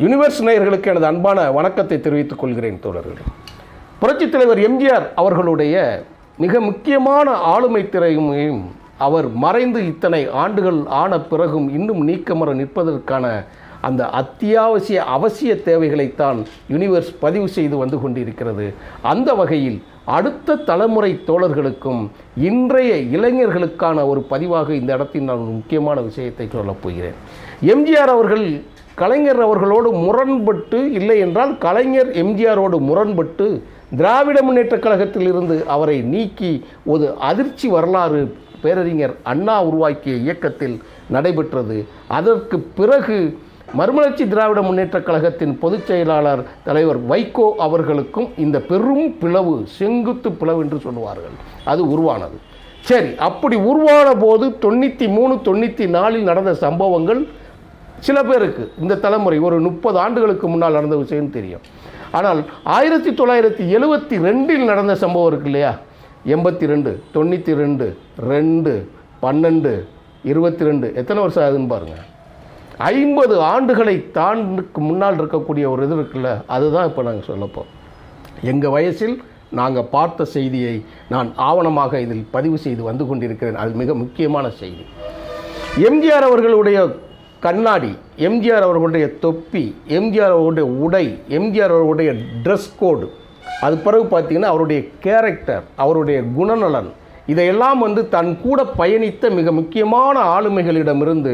Universe நேயர்களுக்கு எனது அன்பான வணக்கத்தை தெரிவித்துக் கொள்கிறேன் தோழர்களே. புரட்சித் தலைவர் எம்ஜிஆர் அவர்களுடைய மிக முக்கியமான ஆளுமை திறமையும் அவர் மறைந்து இத்தனை ஆண்டுகள் ஆன பிறகும் இன்னும் நீக்கமர நிற்பதற்கான அந்த அத்தியாவசிய அவசிய தேவைகளைத்தான் யூனிவர்ஸ் பதிவு செய்து வந்து கொண்டிருக்கிறது. அந்த வகையில் அடுத்த தலைமுறை தோழர்களுக்கும் இன்றைய இளைஞர்களுக்கான ஒரு பதிவாக இந்த இடத்தில் நான் ஒரு முக்கியமான விஷயத்தை சொல்லப் போகிறேன். எம்ஜிஆர் அவர்கள் கலைஞர் அவர்களோடு முரண்பட்டு இல்லை என்றால் கலைஞர் எம்ஜிஆரோடு முரண்பட்டு திராவிட முன்னேற்றக் கழகத்தில் இருந்து அவரை நீக்கி ஒரு அதிர்ச்சி வரலாறு பேரறிஞர் அண்ணா உருவாக்கிய இயக்கத்தில் நடைபெற்றது. அதற்கு பிறகு மறுமலர்ச்சி திராவிட முன்னேற்றக் கழகத்தின் பொதுச் செயலாளர் தலைவர் வைகோ அவர்களுக்கும் இந்த பெரும் பிளவு செங்குத்து பிளவு என்று சொல்லுவார்கள். அது உருவானது. சரி அப்படி உருவான போது தொண்ணூற்றி மூணு தொண்ணூற்றி நாலில் நடந்த சம்பவங்கள் சில பேருக்கு இந்த தலைமுறை ஒரு முப்பது ஆண்டுகளுக்கு முன்னால் நடந்த விஷயம் தெரியும். ஆனால் ஆயிரத்தி தொள்ளாயிரத்தி எழுவத்தி ரெண்டில் நடந்த சம்பவம் இருக்கு இல்லையா? எண்பத்தி ரெண்டு தொண்ணூற்றி ரெண்டு ரெண்டு பன்னெண்டு இருபத்தி ரெண்டு எத்தனை வருஷம் ஆகுதுன்னு பாருங்கள் ஐம்பது ஆண்டுகளை தாண்டுக்கு முன்னால் இருக்கக்கூடிய ஒரு இது இருக்குல்ல அதுதான் இப்போ நாங்கள் சொல்லப்போம் எங்கள் வயசில் நாங்கள் பார்த்த செய்தியை நான் ஆவணமாக இதில் பதிவு செய்து வந்து கொண்டிருக்கிறேன். அது மிக முக்கியமான செய்தி. எம்ஜிஆர் அவர்களுடைய கண்ணாடி எம்ஜிஆர் அவர்களுடைய தொப்பி எம்ஜிஆர் அவர்களுடைய உடை எம்ஜிஆர் அவர்களுடைய ட்ரெஸ் கோடு அது பிறகு பார்த்தீங்கன்னா அவருடைய கேரக்டர் அவருடைய குணநலன். இதையெல்லாம் வந்து தன் கூட பயணித்த மிக முக்கியமான ஆளுமைகளிடமிருந்து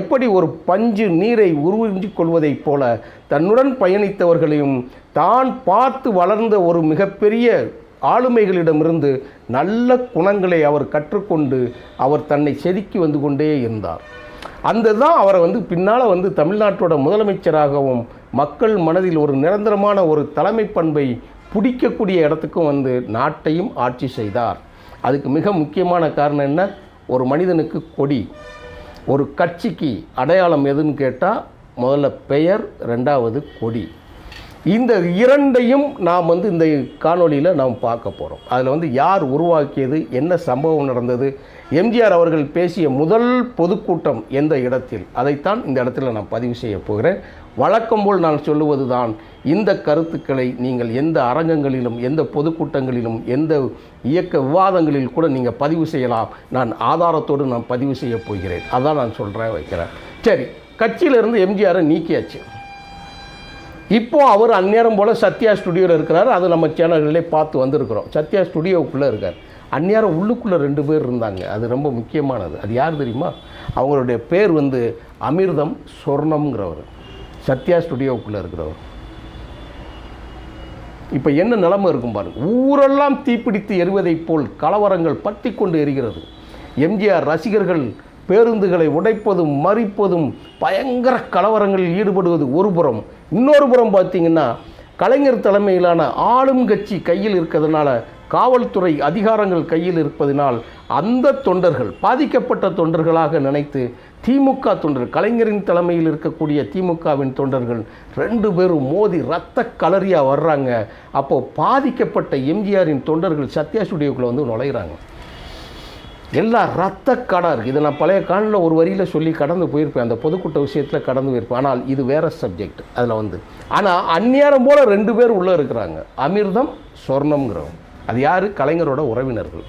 எப்படி ஒரு பஞ்சு நீரை உருவிஞ்சிக் கொள்வதைப் போல தன்னுடன் பயணித்தவர்களையும் தான் பார்த்து வளர்ந்த ஒரு மிகப்பெரிய ஆளுமைகளிடமிருந்து நல்ல குணங்களை அவர் கற்றுக்கொண்டு அவர் தன்னை செதுக்கி வந்து கொண்டே இருந்தார். அந்த தான் அவரை வந்து பின்னால் வந்து தமிழ்நாட்டோட முதலமைச்சராகவும் மக்கள் மனதில் ஒரு நிரந்தரமான ஒரு தலைமை பண்பை பிடிக்கக்கூடிய இடத்துக்கும் வந்து நாட்டையும் ஆட்சி செய்தார். அதுக்கு மிக முக்கியமான காரணம் என்ன? ஒரு மனிதனுக்கு கொடி. ஒரு கட்சிக்கு அடையாளம் எதுன்னு கேட்டால் முதல்ல பெயர் ரெண்டாவது கொடி. இந்த இரண்டையும் நாம் வந்து இந்த காணொளியில் நாம் பார்க்க போகிறோம் அதில் வந்து யார் உருவாக்கியது என்ன சம்பவம் நடந்தது எம்ஜிஆர் அவர்கள் பேசிய முதல் பொதுக்கூட்டம் எந்த இடத்தில்? அதைத்தான் இந்த இடத்துல நான் பதிவு செய்ய போகிறேன். வழக்கம் போல் நான் சொல்லுவது தான் இந்த கருத்துக்களை நீங்கள் எந்த அரங்கங்களிலும் எந்த பொதுக்கூட்டங்களிலும் எந்த இயக்க விவாதங்களில் கூட நீங்கள் பதிவு செய்யலாம். நான் ஆதாரத்தோடு நான் பதிவு செய்ய போகிறேன். அதான் நான் சொல்கிறேன் வைக்கிறேன். சரி கட்சியிலிருந்து எம்ஜிஆரை நீக்கியாச்சு. இப்போ அவர் அந்நேரம் போல் சத்யா ஸ்டுடியோவில் இருக்கிறார். அது நம்ம சேனல்களே பார்த்து வந்திருக்கிறோம். சத்யா ஸ்டுடியோவுக்குள்ளே இருக்கார். அந்நேரம் உள்ளுக்குள்ளே ரெண்டு பேர் இருந்தாங்க. அது ரொம்ப முக்கியமானது. அது யார் தெரியுமா? அவங்களுடைய பேர் வந்து அமிர்தம் சொர்ணம்ங்கிறவர். சத்யா ஸ்டுடியோவுக்குள்ளே இருக்கிறவர். இப்போ என்ன நிலைமை இருக்கும் பாருங்க. ஊரெல்லாம் தீப்பிடித்து எரிவதைப் போல் கலவரங்கள் பற்றி கொண்டு எரிகிறது. எம்ஜிஆர் ரசிகர்கள் பேருந்துகளை உடைப்பதும் மறிப்பதும் பயங்கர கலவரங்களில் ஈடுபடுவது ஒரு புறம். இன்னொரு புறம் பார்த்தீங்கன்னா கலைஞர் தலைமையிலான ஆளும் கட்சி கையில் இருக்கிறதுனால காவல்துறை அதிகாரங்கள் கையில் இருப்பதினால் அந்த தொண்டர்கள் பாதிக்கப்பட்ட தொண்டர்களாக நினைத்து திமுக தொண்டர் கலைஞரின் தலைமையில் இருக்கக்கூடிய திமுகவின் தொண்டர்கள் ரெண்டு பேரும் மோதி ரத்த கலரியாக வர்றாங்க. அப்போது பாதிக்கப்பட்ட எம்ஜிஆரின் தொண்டர்கள் சத்யா ஸ்டுடியோக்குள்ளே வந்து நுழையிறாங்க. எல்லா ரத்த கடா இருக்குது இதை நான் பழைய காலில் ஒரு வரியில் சொல்லி கடந்து போயிருப்பேன். அந்த பொதுக்கூட்ட விஷயத்தில் கடந்து போயிருப்பேன். ஆனால் இது வேறு சப்ஜெக்ட் அதில் வந்து. ஆனால் அந்நியாரம் போல் ரெண்டு பேர் உள்ளே இருக்கிறாங்க. அமிர்தம் சொர்ணம்ங்கிறவங்க. அது யார்? கலைஞரோட உறவினர்கள்.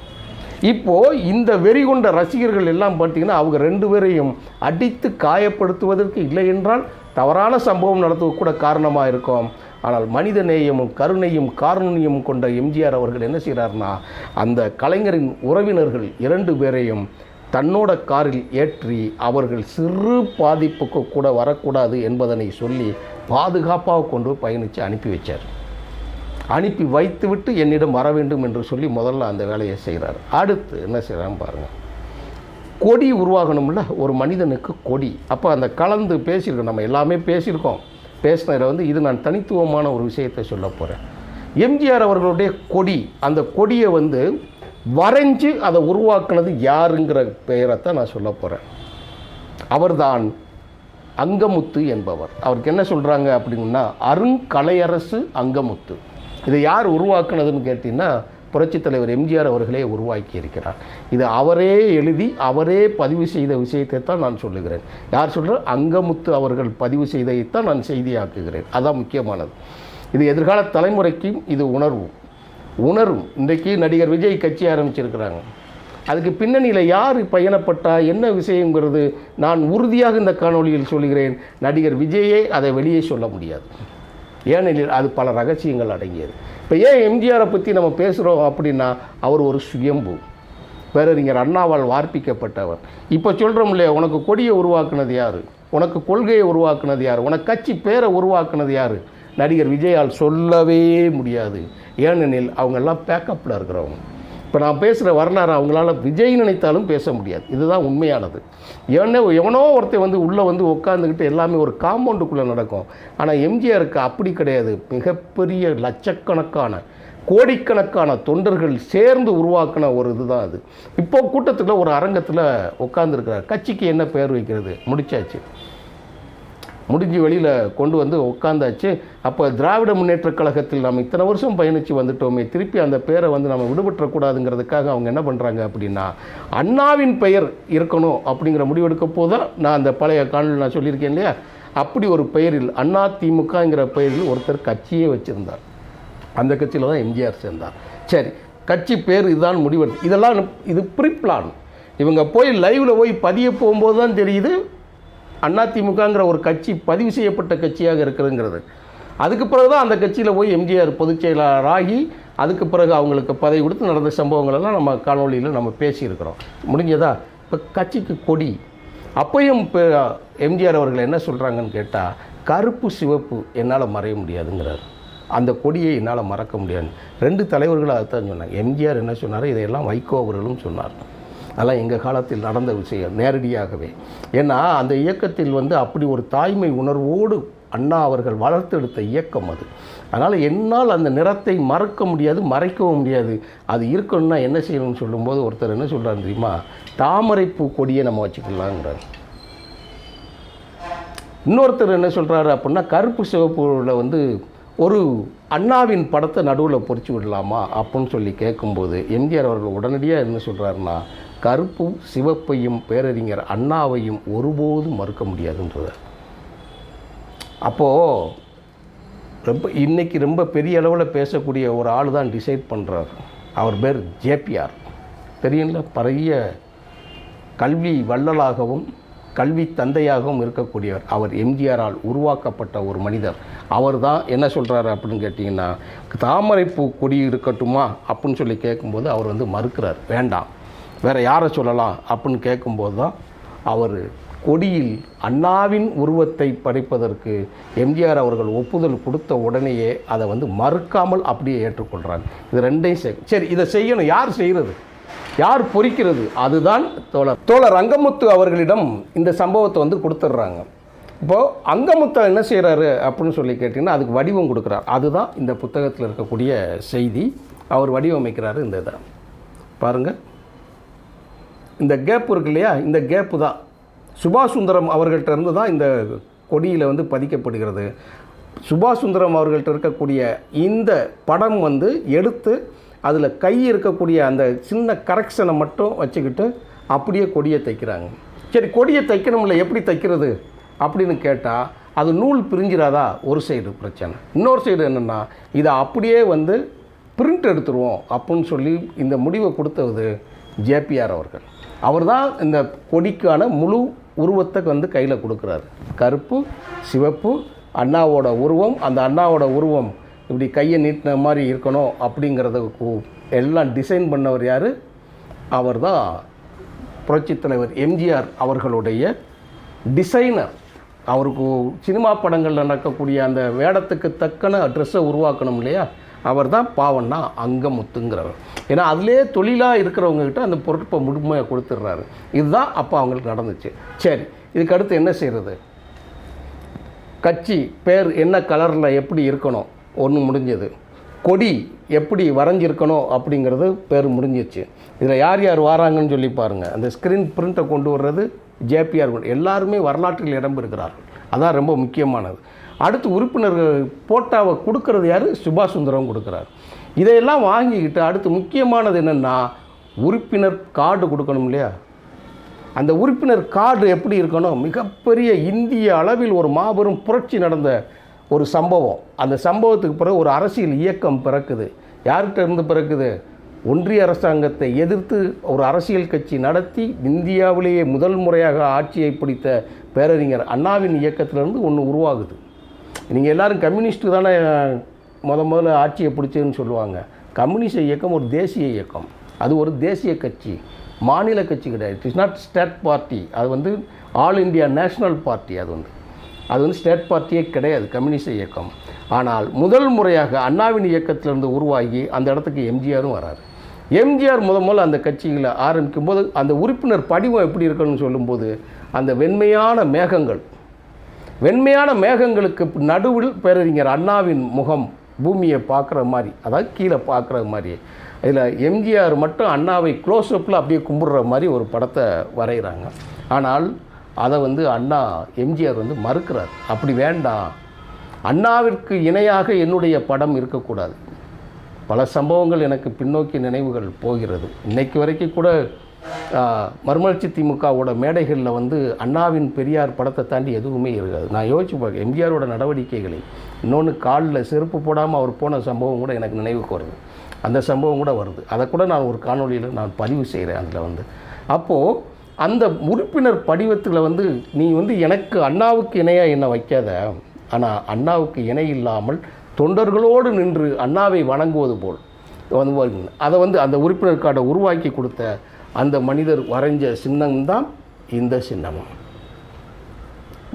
இப்போது இந்த வெறி கொண்ட ரசிகர்கள் எல்லாம் பார்த்தீங்கன்னா அவங்க ரெண்டு பேரையும் அடித்து காயப்படுத்துவதற்கு இல்லை என்றால் தவறான சம்பவம் நடத்துவது கூட காரணமாக இருக்கும். ஆனால் மனித நேயமும் கருணையும் காரணியும் கொண்ட எம்ஜிஆர் அவர்கள் என்ன செய்கிறார்னா அந்த கலைஞரின் உறவினர்கள் இரண்டு பேரையும் தன்னோட காரில் ஏற்றி அவர்கள் சிறு பாதிப்புக்கு கூட வரக்கூடாது என்பதனை சொல்லி பாதுகாப்பாக கொண்டு பயணித்து அனுப்பி வச்சார். அனுப்பி வைத்துவிட்டு என்னிடம் வர வேண்டும் என்று சொல்லி முதல்ல அந்த வேலையை செய்கிறார். அடுத்து என்ன செய்கிறான்னு பாருங்கள் கொடி உருவாகணும்ல ஒரு மனிதனுக்கு கொடி. அப்போ அந்த கலந்து பேசியிருக்கோம் நம்ம எல்லாமே பேசியிருக்கோம். பேசினதில் வந்து இது நான் தனித்துவமான ஒரு விஷயத்தை சொல்ல போகிறேன் எம்ஜிஆர் அவர்களுடைய கொடி அந்த கொடியை வந்து வரைஞ்சு அதை உருவாக்குனது யாருங்கிற பெயரைத்தான் நான் சொல்ல போகிறேன் அவர்தான் அங்கமுத்து என்பவர். அவருக்கு என்ன சொல்கிறாங்க அப்படின்னா அருங்கலையரசு அங்கமுத்து. இதை யார் உருவாக்குனதுன்னு கேட்டிங்கன்னா புரட்சித் தலைவர் எம்ஜிஆர் அவர்களே உருவாக்கி இருக்கிறார் இது அவரே எழுதி அவரே பதிவு செய்த விஷயத்தை தான் நான் சொல்லுகிறேன். யார் சொல்கிற அங்கமுத்து அவர்கள் பதிவு செய்ததைத்தான் நான் செய்தியாக்குகிறேன். அதான் முக்கியமானது. இது எதிர்கால தலைமுறைக்கும் இது உணர்வும். உணரும். இன்றைக்கு நடிகர் விஜய் கட்சி ஆரம்பிச்சிருக்கிறாங்க. அதுக்கு பின்னணியில் யார் பயணப்பட்டா என்ன விஷயங்கிறது நான் உறுதியாக இந்த காணொளியில் சொல்கிறேன் நடிகர் விஜயே அதை வெளியே சொல்ல முடியாது. ஏனெனில் அது பல ரகசியங்கள் அடங்கியது. இப்போ ஏன் எம்ஜிஆரை பற்றி நம்ம பேசுகிறோம் அப்படின்னா அவர் ஒரு சுயம்பு. பேரறிஞர் அண்ணாவால் வார்ப்பிக்கப்பட்டவர். இப்போ சொல்கிறோம் இல்லையா உனக்கு கொடியை உருவாக்குனது யார்? உனக்கு கொள்கையை உருவாக்குனது யார்? உனக்கு கட்சி பேரை உருவாக்குனது யார்? நடிகர் விஜயால் சொல்லவே முடியாது. ஏனெனில் அவங்கெல்லாம் பேக்கப்பில் இருக்கிறவங்க. இப்போ நான் பேசுகிற வரலாறு அவங்களால விஜய் நினைத்தாலும் பேச முடியாது. இதுதான் உண்மையானது. ஏன்னா எவனோ ஒருத்தன் வந்து உள்ளே வந்து உட்காந்துக்கிட்டு எல்லாமே ஒரு காம்பவுண்டுக்குள்ளே நடக்கும். ஆனால் எம்ஜிஆருக்கு அப்படி கிடையாது. மிகப்பெரிய லட்சக்கணக்கான கோடிக்கணக்கான தொண்டர்கள் சேர்ந்து உருவாக்கின ஒரு இதுதான் அது. இப்போ கூட்டத்தில் ஒரு அரங்கத்தில் உட்காந்துருக்கிறார் கட்சிக்கு என்ன பெயர் வைக்கிறது? முடிச்சாச்சு. முடிஞ்சு வெளியில் கொண்டு வந்து உட்காந்தாச்சு அப்போ திராவிட முன்னேற்றக் கழகத்தில் நம்ம இத்தனை வருஷம் பயணித்து வந்துட்டோமே. திருப்பி அந்த பேரை வந்து நம்ம விடுபட்டுறக்கூடாதுங்கிறதுக்காக அவங்க என்ன பண்ணுறாங்க அப்படின்னா அண்ணாவின் பெயர் இருக்கணும் அப்படிங்கிற முடிவெடுக்க போதும் நான் அந்த பழைய காணொலி நான் சொல்லியிருக்கேன் இல்லையா? அப்படி ஒரு பெயரில் அண்ணா திமுகங்கிற பெயரில் ஒருத்தர் கட்சியே வச்சுருந்தார். அந்த கட்சியில் தான் எம்ஜிஆர் சேர்ந்தார். சரி கட்சி பேர் இதுதான் முடிவெடு இதெல்லாம் இது ப்ரீ பிளான். இவங்க போய் லைவில் போய் பதிய போகும்போது தான் தெரியுது அதிமுகங்கிற ஒரு கட்சி பதிவு செய்யப்பட்ட கட்சியாக இருக்குதுங்கிறது அதுக்கு பிறகு தான் அந்த கட்சியில் போய் எம்ஜிஆர் பொதுச் செயலாளராகி அதுக்கு பிறகு அவங்களுக்கு பதவி கொடுத்து நடந்த சம்பவங்கள் எல்லாம் நம்ம காணொலியில் நம்ம பேசியிருக்கிறோம். முடிஞ்சதா? இப்போ கட்சிக்கு கொடி. அப்பையும் இப்போ எம்ஜிஆர் அவர்கள் என்ன சொல்கிறாங்கன்னு கேட்டால் கருப்பு சிவப்பு என்னால் மறைய முடியாதுங்கிறார். அந்த கொடியை என்னால் மறக்க முடியாது. ரெண்டு தலைவர்களும் அதைத்தான் சொன்னாங்க. எம்ஜிஆர் என்ன சொன்னார்? இதையெல்லாம் வைகோ அவர்களும் சொன்னார். அதெல்லாம் எங்கள் காலத்தில் நடந்த விஷயம் நேரடியாகவே. ஏன்னா அந்த இயக்கத்தில் வந்து அப்படி ஒரு தாய்மை உணர்வோடு அண்ணா அவர்கள் வளர்த்தெடுத்த இயக்கம் அது. அதனால் என்னால் அந்த நிறத்தை மறக்க முடியாது மறைக்கவும் முடியாது. அது இருக்கணும்னா என்ன செய்யணும்னு சொல்லும்போது ஒருத்தர் என்ன சொல்கிறார் தெரியுமா? தாமரைப்பூ கொடியை நம்ம வச்சுக்கலாங்கிறார். இன்னொருத்தர் என்ன சொல்கிறாரு அப்படின்னா கருப்பு சிவப்புல வந்து ஒரு அண்ணாவின் படத்தை நடுவில் பொறிச்சு விடலாமா அப்படின்னு சொல்லி கேட்கும்போது எம்ஜிஆர் அவர்கள் உடனடியாக என்ன சொல்கிறாருன்னா கருப்பும் சிவப்பையும் பேரறிஞர் அண்ணாவையும் ஒருபோதும் மறுக்க முடியாதுன்றது அப்போது ரொம்ப இன்றைக்கி ரொம்ப பெரிய அளவில் பேசக்கூடிய ஒரு ஆள் தான் டிசைட் பண்ணுறார் அவர் பேர் ஜேபிஆர். தெரியுங்கள பெரிய கல்வி வள்ளலாகவும் கல்வி தந்தையாகவும் இருக்கக்கூடியவர். அவர் எம்ஜிஆரால் உருவாக்கப்பட்ட ஒரு மனிதர். அவர் தான் என்ன சொல்கிறாரு அப்படின்னு கேட்டிங்கன்னா தாமரைப்பூ கொடி இருக்கட்டுமா? அப்படின்னு சொல்லி கேட்கும்போது அவர் வந்து மறுக்கிறார். வேண்டாம். வேறு யாரை சொல்லலாம் அப்படின்னு கேட்கும்போது தான் அவர் கொடியில் அண்ணாவின் உருவத்தை படைப்பதற்கு எம்ஜிஆர் அவர்கள் ஒப்புதல் கொடுத்த உடனேயே அதை வந்து மறுக்காமல் அப்படியே ஏற்றுக்கொள்கிறாங்க இது ரெண்டையும் செய் சரி இதை செய்யணும். யார் செய்கிறது? யார் பொறிக்கிறது? அதுதான் தோழர். தோழர் ரங்கமுத்து அவர்களிடம் இந்த சம்பவத்தை வந்து கொடுத்துட்றாங்க. இப்போது அங்கமுத்தர் என்ன செய்கிறாரு அப்படின்னு சொல்லி கேட்டிங்கன்னா அதுக்கு வடிவம் கொடுக்குறார். அதுதான் இந்த புத்தகத்தில் இருக்கக்கூடிய செய்தி. அவர் வடிவமைக்கிறாரு இந்த இதை. பாருங்கள் இந்த கேப் இருக்கு இல்லையா? இந்த கேப்பு தான். சுபாஷ் சுந்தரம் அவர்கள்ட்ட இருந்து தான் இந்த கொடியில் வந்து பதிக்கப்படுகிறது. சுபாஷ் சுந்தரம் அவர்கள்ட்ட இருக்கக்கூடிய இந்த படம் வந்து எடுத்து அதில் கை இருக்கக்கூடிய அந்த சின்ன கரெக்ஷனை மட்டும் வச்சுக்கிட்டு அப்படியே கொடியை தைக்கிறாங்க. சரி கொடியை தைக்கணும்ல எப்படி தைக்கிறது அப்படின்னு கேட்டால் அது நூல் பிரிஞ்சிடாதா ஒரு சைடு பிரச்சனை. இன்னொரு சைடு என்னென்னா இதை அப்படியே வந்து பிரிண்ட் எடுத்துருவோம் அப்படின்னு சொல்லி இந்த முடிவை கொடுத்தது ஜேபிஆர் அவர்கள். அவர் தான் இந்த கொடிக்கான முழு உருவத்தை வந்து கையில் கொடுக்குறாரு. கருப்பு சிவப்பு அண்ணாவோட உருவம் அந்த அண்ணாவோட உருவம் இப்படி கையை நீட்டின மாதிரி இருக்கணும் அப்படிங்கிறத எல்லாம் டிசைன் பண்ணவர் யார்? அவர் தான் புரட்சித் தலைவர் எம்ஜிஆர் அவர்களுடைய டிசைனர் அவருக்கு சினிமா படங்களில் நடக்கக்கூடிய அந்த வேடத்துக்கு தக்கன ட்ரெஸ்ஸை உருவாக்கணும் இல்லையா? அவர் தான் பாவன்னா அங்கமுத்துங்கிறவர். ஏன்னா அதிலே தொழிலாக இருக்கிறவங்ககிட்ட அந்த பொறுப்பை முழுமையாக கொடுத்துட்றாரு இதுதான் அப்போ அவங்களுக்கு நடந்துச்சு. சரி இதுக்கு அடுத்து என்ன செய்கிறது கட்சி பேர் என்ன கலரில் எப்படி இருக்கணும்? ஒன்று முடிஞ்சது. கொடி எப்படி வரைஞ்சிருக்கணும்? அப்படிங்கிறது பேர் முடிஞ்சிச்சு. இதில் யார் யார் வராங்கன்னு சொல்லி பாருங்கள் அந்த ஸ்க்ரீன் பிரிண்ட்டை கொண்டு வர்றது ஜேபிஆர் எல்லாருமே வரலாற்றில் இடம்பெறுகிறார்கள் அதான் ரொம்ப முக்கியமானது. அடுத்து உறுப்பினர்கள் போட்டாவை கொடுக்கறது யார்? சுபாஷ் சுந்தரம் கொடுக்குறாரு. இதையெல்லாம் வாங்கிக்கிட்டு அடுத்து முக்கியமானது என்னென்னா உறுப்பினர் கார்டு கொடுக்கணும் இல்லையா? அந்த உறுப்பினர் கார்டு எப்படி இருக்கணும்? மிகப்பெரிய இந்திய அளவில் ஒரு மாபெரும் புரட்சி நடந்த ஒரு சம்பவம். அந்த சம்பவத்துக்கு பிறகு ஒரு அரசியல் இயக்கம் பிறக்குது. யார்கிட்ட இருந்து பிறக்குது? ஒன்றிய அரசாங்கத்தை எதிர்த்து ஒரு அரசியல் கட்சி நடத்தி இந்தியாவிலேயே முதல் முறையாக ஆட்சியை பிடித்த பேரறிஞர் அண்ணாவின் இயக்கத்திலிருந்து ஒன்று உருவாகுது. நீங்கள் எல்லோரும் கம்யூனிஸ்ட்டு தானே முத முதல்ல ஆட்சியை பிடிச்சதுன்னு சொல்லுவாங்க. கம்யூனிஸ்ட் இயக்கம் ஒரு தேசிய இயக்கம். அது ஒரு தேசிய கட்சி. மாநில கட்சி கிடையாது. இட்ஸ் நாட் ஸ்டேட் பார்ட்டி அது வந்து ஆல் இந்தியா நேஷ்னல் பார்ட்டி அது வந்து. அது வந்து ஸ்டேட் பார்ட்டியே கிடையாது கம்யூனிஸ்ட் இயக்கம். ஆனால் முதல் முறையாக அண்ணாவின் இயக்கத்திலிருந்து உருவாகி அந்த இடத்துக்கு எம்ஜிஆரும் வராரு. எம்ஜிஆர் முத முதல்ல அந்த கட்சிகளை ஆரம்பிக்கும் போது அந்த உறுப்பினர் படிவம் எப்படி இருக்கணும்னு சொல்லும்போது அந்த வெண்மையான மேகங்கள் வெண்மையான மேகங்களுக்கு நடுவில் பேரறிஞர் அண்ணாவின் முகம் பூமியை பார்க்குற மாதிரி அதாவது கீழே பார்க்குற மாதிரி. இதில் எம்ஜிஆர் மட்டும் அண்ணாவை க்ளோஸ்அப்பில் அப்படியே கும்பிடுற மாதிரி ஒரு படத்தை வரைகிறாங்க. ஆனால் அதை வந்து அண்ணா எம்ஜிஆர் வந்து மறுக்கிறார். அப்படி வேண்டாம். அண்ணாவிற்கு இணையாக என்னுடைய படம் இருக்கக்கூடாது. பல சம்பவங்கள் எனக்கு பின்னோக்கி நினைவுகள் போகிறது. இன்னைக்கு வரைக்கும் கூட மறுமலர்ச்சி திமுகவோட மேடைகளில் வந்து அண்ணாவின் பெரியார் படத்தை தாண்டி எதுவுமே இருக்காது. நான் யோசிச்சு பார்க்க எம்ஜிஆரோட நடவடிக்கைகளை. இன்னொன்று காலில் செருப்பு போடாமல் அவர் போன சம்பவம் கூட எனக்கு நினைவுக்கு வருது அந்த சம்பவம் கூட வருது. அதை கூட நான் ஒரு காணொளியில் நான் பதிவு செய்கிறேன் அதில் வந்து. அப்போது அந்த உறுப்பினர் படிவத்தில் வந்து நீ வந்து எனக்கு அண்ணாவுக்கு இணையாக என்னை வைக்காத? ஆனால் அண்ணாவுக்கு இணை இல்லாமல் தொண்டர்களோடு நின்று அண்ணாவை வணங்குவது போல். வந்து அதை வந்து அந்த உறுப்பினர் கார்டை உருவாக்கி கொடுத்த அந்த மனிதர் வரைஞ்ச சின்னம்தான் இந்த சின்னம்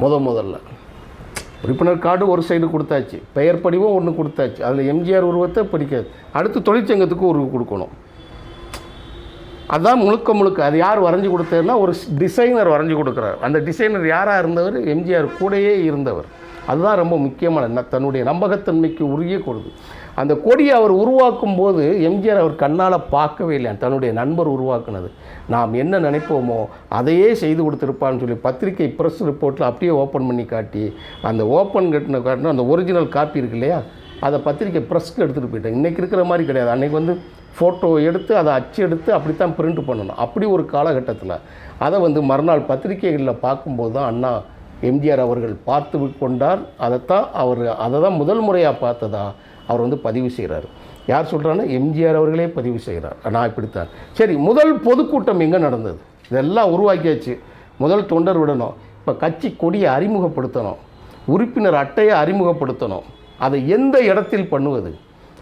முத முதல்ல. உறுப்பினர் கார்டு ஒரு சைடு கொடுத்தாச்சு. பெயர் படிவம் ஒன்று கொடுத்தாச்சு. அதில் எம்ஜிஆர் உருவத்தை பிடிக்காது. அடுத்து தொழிற்சங்கத்துக்கு உருவம் கொடுக்கணும். அதுதான் முழுக்க முழுக்க. அது யார் வரைஞ்சி கொடுத்ததுன்னா ஒரு டிசைனர் வரைஞ்சி கொடுக்குறாரு. அந்த டிசைனர் யாராக இருந்தவர்? எம்ஜிஆர் கூடயே இருந்தவர். அதுதான் ரொம்ப முக்கியமான தன்னுடைய நம்பகத்தன்மைக்கு உரிய கொடுது அந்த கொடியை அவர் உருவாக்கும் போது எம்ஜிஆர் அவர் கண்ணால் பார்க்கவே இல்லை தன்னுடைய நண்பர் உருவாக்குனது. நாம் என்ன நினைப்போமோ அதையே செய்து கொடுத்துருப்பான்னு சொல்லி பத்திரிகை ப்ரெஸ் ரிப்போர்ட்டில் அப்படியே ஓப்பன் பண்ணி காட்டி அந்த ஓப்பன் கட்டின காட்டின அந்த ஒரிஜினல் காப்பி இருக்கு இல்லையா? அதை பத்திரிக்கை ப்ரெஸ்க்கு எடுத்துகிட்டு போயிட்டேன் இன்றைக்கி இருக்கிற மாதிரி கிடையாது. அன்றைக்கி வந்து ஃபோட்டோ எடுத்து அதை அச்சு எடுத்து அப்படி தான் பிரிண்ட் பண்ணணும். அப்படி ஒரு காலகட்டத்தில் அதை வந்து மறுநாள் பத்திரிகைகளில் பார்க்கும்போது தான் அண்ணா எம்ஜிஆர் அவர்கள் பார்த்து கொண்டார். அதைத்தான் அவர் அதை தான் முதல் முறையாக பார்த்ததா? அவர் வந்து பதிவு செய்கிறார். யார் சொல்கிறான்னா எம்ஜிஆர் அவர்களே பதிவு செய்கிறார். நான் இப்படித்தான். சரி முதல் பொதுக்கூட்டம் எங்கே நடந்தது? இதெல்லாம் உருவாக்கியாச்சு. முதல் தொண்டர் விடணும். இப்போ கட்சி கொடியை அறிமுகப்படுத்தணும். உறுப்பினர் அட்டையை அறிமுகப்படுத்தணும். அதை எந்த இடத்தில் பண்ணுவது?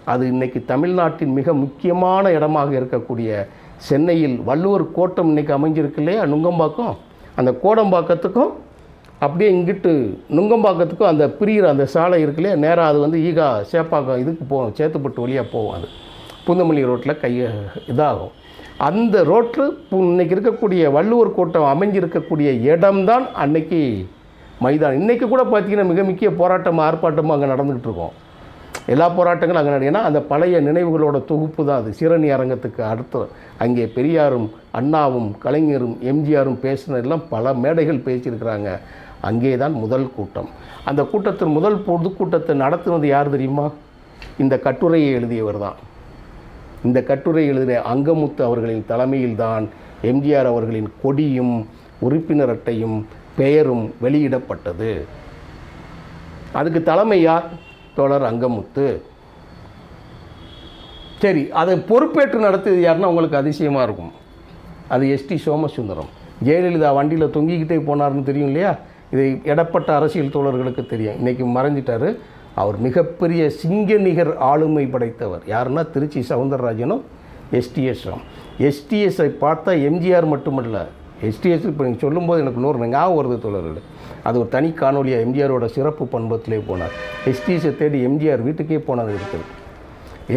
அது இன்னைக்கு தமிழ்நாட்டின் மிக முக்கியமான இடமாக இருக்கக்கூடிய சென்னையில் வள்ளுவர் கோட்டம் இன்னைக்கு அமைஞ்சிருக்கு இல்லையா? நுங்கம்பாக்கம். அந்த கோடம்பாக்கத்துக்கும் அப்படியே இங்கிட்டு நுங்கம்பாக்கத்துக்கும் அந்த பிரியிற அந்த சாலை இருக்குல்லையே நேராக அது வந்து ஈகா சேப்பாக்கம் இதுக்கு போகும் சேத்துப்பட்டு வழியாக போகும் அது. புந்தமல்லி ரோட்டில் கைய இதாகும். அந்த ரோட்டில் இன்னைக்கு இருக்கக்கூடிய வள்ளுவர் கோட்டம் அமைஞ்சிருக்கக்கூடிய இடம்தான் அன்னைக்கு மைதானம். இன்றைக்கி கூட பார்த்தீங்கன்னா மிக முக்கிய போராட்டம் ஆர்ப்பாட்டமும் அங்கே நடந்துகிட்டு இருக்கோம். எல்லா போராட்டங்களும் அங்கே நடக்குது. அந்த பழைய நினைவுகளோட தொகுப்பு தான் அது. சிரணி அரங்கத்துக்கு அடுத்து அங்கே பெரியாரும் அண்ணாவும் கலைஞரும் எம்ஜிஆரும் பேசினதெல்லாம் பல மேடைகள் பேசியிருக்கிறாங்க. அங்கே தான் முதல் கூட்டம். அந்த கூட்டத்தின் முதல் பொதுக்கூட்டத்தை நடத்துனது யார் தெரியுமா? இந்த கட்டுரையை எழுதியவர் தான். இந்த கட்டுரை எழுதிய அங்கமுத்து அவர்களின் தலைமையில்தான் எம்ஜிஆர் அவர்களின் கொடியும் உறுப்பினர் அட்டையும் பெயரும் வெளியிடப்பட்டது. அதுக்கு தலைமை யார்? தோழர் அங்கமுத்து. சரி அதை பொறுப்பேற்று நடத்தியது யாருன்னா உங்களுக்கு அதிசயமாக இருக்கும். அது எஸ்டி சோமசுந்தரம். ஜெயலலிதா வண்டியில் தொங்கிக்கிட்டே போனார்னு தெரியும் இல்லையா? இதை இடப்பட்ட அரசியல் தோழர்களுக்கு தெரியும். இன்றைக்கி மறைஞ்சிட்டாரு. அவர் மிகப்பெரிய சிங்கநிகர் ஆளுமை படைத்தவர். யாருன்னா திருச்சி சவுந்தரராஜனும் எஸ்டிஎஸும் எஸ்டிஎஸ்ஐ பார்த்தா எம்ஜிஆர் மட்டுமல்ல. எஸ்டிஎஸ் இப்போ நீங்கள் சொல்லும்போது எனக்கு நூறு ஞாபகம் வருது தோழர்கள். அது ஒரு தனி காணொலியாக எம்ஜிஆரோட சிறப்பு பண்பத்திலே போனார். எஸ்டிஎஸை தேடி எம்ஜிஆர் வீட்டுக்கே போனது இருக்குது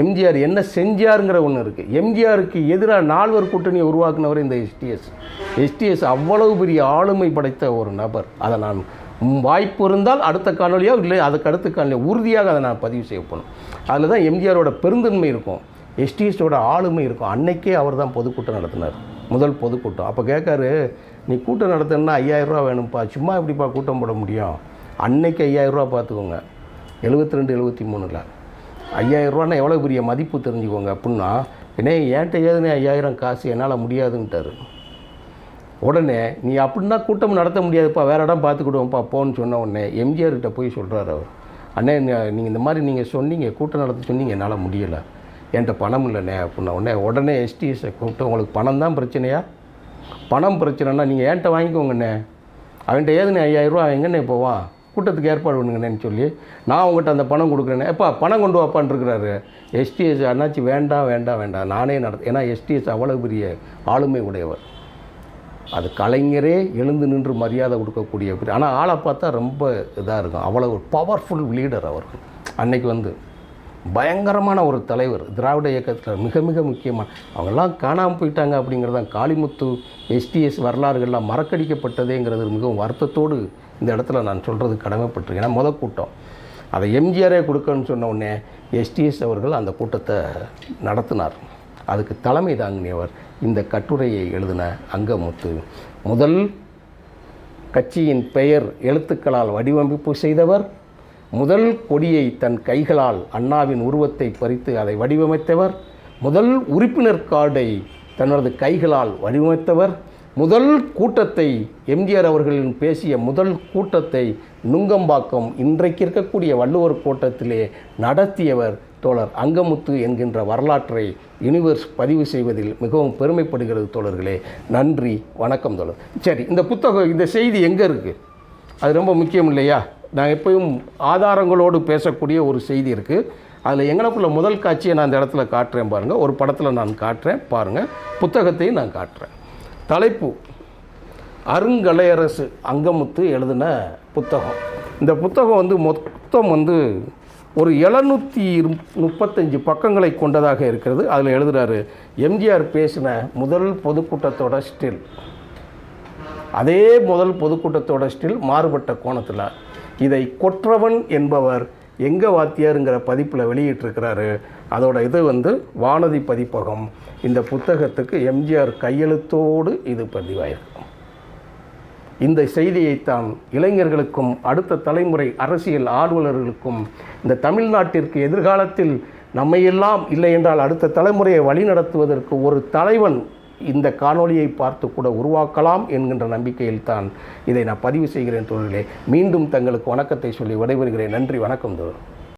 எம்ஜிஆர் என்ன செஞ்சாருங்கிற ஒன்று இருக்குது எம்ஜிஆருக்கு எதிராக நால்வர் கூட்டணியை உருவாக்குனவர் இந்த எஸ்டிஎஸ் எஸ்டிஎஸ் அவ்வளவு பெரிய ஆளுமை படைத்த ஒரு நபர். அதை நான் வாய்ப்பு இருந்தால் அடுத்த காணொலியோ இல்லை அதுக்கு அடுத்த காணொலியோ உறுதியாக அதை நான் பதிவு செய்ய போகணும். அதில் தான் எம்ஜிஆரோட பெருந்தன்மை இருக்கும். எஸ்டிஎஸோட ஆளுமை இருக்கும். அன்னைக்கே அவர் தான் பொதுக்கூட்டம் நடத்தினார். முதல் பொதுக்கூட்டம். அப்போ கேட்காரு நீ கூட்டம் நடத்தணும்னா ஐயாயிரம் ரூபா வேணும்ப்பா. சும்மா எப்படிப்பா கூட்டம் போட முடியும்? அன்னைக்கு ஐயாயிரரூவா பார்த்துக்கோங்க எழுபத்தி ரெண்டு எழுபத்தி மூணில் ஐயாயிரரூவானா எவ்வளோ பெரிய மதிப்பு தெரிஞ்சுக்கோங்க அப்படின்னா என்ன ஏன்ட்ட ஏதுனே ஐயாயிரம் காசு என்னால் முடியாதுன்ட்டாரு. உடனே நீ அப்படின்னா கூட்டம் நடத்த முடியாதுப்பா வேறு இடம் பார்த்துக்கிடுவோம்ப்பா போன்னு சொன்ன உடனே எம்ஜிஆர்கிட்ட போய் சொல்கிறாரு அவர். அண்ணே நீங்கள் இந்த மாதிரி நீங்கள் சொன்னீங்க கூட்டம் நடத்த சொன்னீங்க என்னால் முடியலை. என்கிட்ட பணம் இல்லைண்ணே அப்படின்ன உடனே உடனே எஸ்டிஎஸை கூப்பிட்டு உங்களுக்கு பணம் தான் பிரச்சனையா? பணம் பிரச்சனைனா நீங்கள் ஏன்ட்ட வாங்கிக்கோங்கண்ணே. அவன்கிட்ட ஏதுண்ணே ஐயாயிரரூவா எங்கண்ணே போவான்? கூட்டத்துக்கு ஏற்பாடு பண்ணுங்கண்ணேன்னு சொல்லி நான் உங்கள்கிட்ட அந்த பணம் கொடுக்குறேனே. எப்பா பணம் கொண்டு வாப்பான்ட்ருக்கிறாரு எஸ்டிஎஸ் அண்ணாச்சி வேண்டாம் வேண்டாம் வேண்டாம் நானே நடத்து ஏன்னா எஸ்டிஎஸ் அவ்வளோ பெரிய ஆளுமை உடையவர். அது கலைஞரே எழுந்து நின்று மரியாதை கொடுக்கக்கூடிய ஆனால் ஆளை பார்த்தா ரொம்ப இதாக இருக்கும். அவ்வளோ ஒரு பவர்ஃபுல் லீடர் அவர்கள். அன்னைக்கு வந்து பயங்கரமான ஒரு தலைவர். திராவிட இயக்கத்தில் மிக மிக முக்கியமான அவங்கெல்லாம் காணாமல் போயிட்டாங்க அப்படிங்கிறது தான் காளிமுத்து எஸ்டிஎஸ் வரலாறுகள்லாம் மறக்கடிக்கப்பட்டதேங்கிறது மிகவும் வருத்தத்தோடு இந்த இடத்துல நான் சொல்கிறது கடமைப்பட்டிருக்கேன். ஏன்னா முத கூட்டம். அதை எம்ஜிஆரே கொடுக்கணும்னு சொன்ன உடனே எஸ்டிஎஸ் அவர்கள் அந்த கூட்டத்தை நடத்தினார். அதுக்கு தலைமை தாங்கினியவர் இந்த கட்டுரையை எழுதின அங்கமுத்து. முதல் கட்சியின் பெயர் எழுத்துக்களால் வடிவமைப்பு செய்தவர். முதல் கொடியை தன் கைகளால் அண்ணாவின் உருவத்தை பறித்து அதை வடிவமைத்தவர். முதல் உறுப்பினர் கார்டை தனது கைகளால் வடிவமைத்தவர். முதல் கூட்டத்தை எம்ஜிஆர் அவர்களின் பேசிய முதல் கூட்டத்தை நுங்கம்பாக்கம் இன்றைக்கு இருக்கக்கூடிய வள்ளுவர் கோட்டத்திலே நடத்தியவர் தோழர் அங்கமுத்து என்கின்ற வரலாற்றை யூனிவர்ஸ் பதிவு செய்வதில் மிகவும் பெருமைப்படுகிறது தோழர்களே. நன்றி வணக்கம் தோழர். சரி இந்த புத்தகம் இந்த செய்தி எங்கே இருக்குது அது ரொம்ப முக்கியம் இல்லையா? நான் எப்பயும் ஆதாரங்களோடு பேசக்கூடிய ஒரு செய்தி இருக்குது அதில் எங்கனக்குள்ள முதல் காட்சியை நான் இந்த இடத்துல காட்டுறேன் பாருங்கள் ஒரு படத்தில் நான் காட்டுறேன் பாருங்கள் புத்தகத்தையும் நான் காட்டுறேன். தலைப்பு. அருங்கலையரசு அங்கமுத்து எழுதின புத்தகம். இந்த புத்தகம் வந்து மொத்தம் வந்து ஒரு எழுநூற்றி முப்பத்தஞ்சு பக்கங்களை கொண்டதாக இருக்கிறது. அதில் எழுதுகிறாரு எம்ஜிஆர் பேசின முதல் பொதுக்கூட்டத்தோட ஸ்டில். அதே முதல் பொதுக்கூட்டத்தோட ஸ்டில் மாறுபட்ட கோணத்தில் இதை கொற்றவன் என்பவர் எங்க வாத்தியாருங்கிற பதிப்பில் வெளியிட்டிருக்கிறாரு. அதோட இது வந்து வானதி பதிப்பகம். இந்த புத்தகத்துக்கு எம்ஜிஆர் கையெழுத்தோடு இது பதிவாயிருக்கு. இந்த செய்தியைத்தான் இளைஞர்களுக்கும் அடுத்த தலைமுறை அரசியல் ஆர்வலர்களுக்கும் இந்த தமிழ்நாட்டிற்கு எதிர்காலத்தில் நம்மையெல்லாம் இல்லை என்றால் அடுத்த தலைமுறையை வழிநடத்துவதற்கு ஒரு தலைவன் இந்த காணொளியை பார்த்து கூட உருவாக்கலாம் என்கின்ற நம்பிக்கையில் தான் இதை நான் பதிவு செய்கிறேன் தொழிலே மீண்டும் தங்களுக்கு வணக்கத்தை சொல்லி விடைபெறுகிறேன். நன்றி வணக்கம் தோழர்.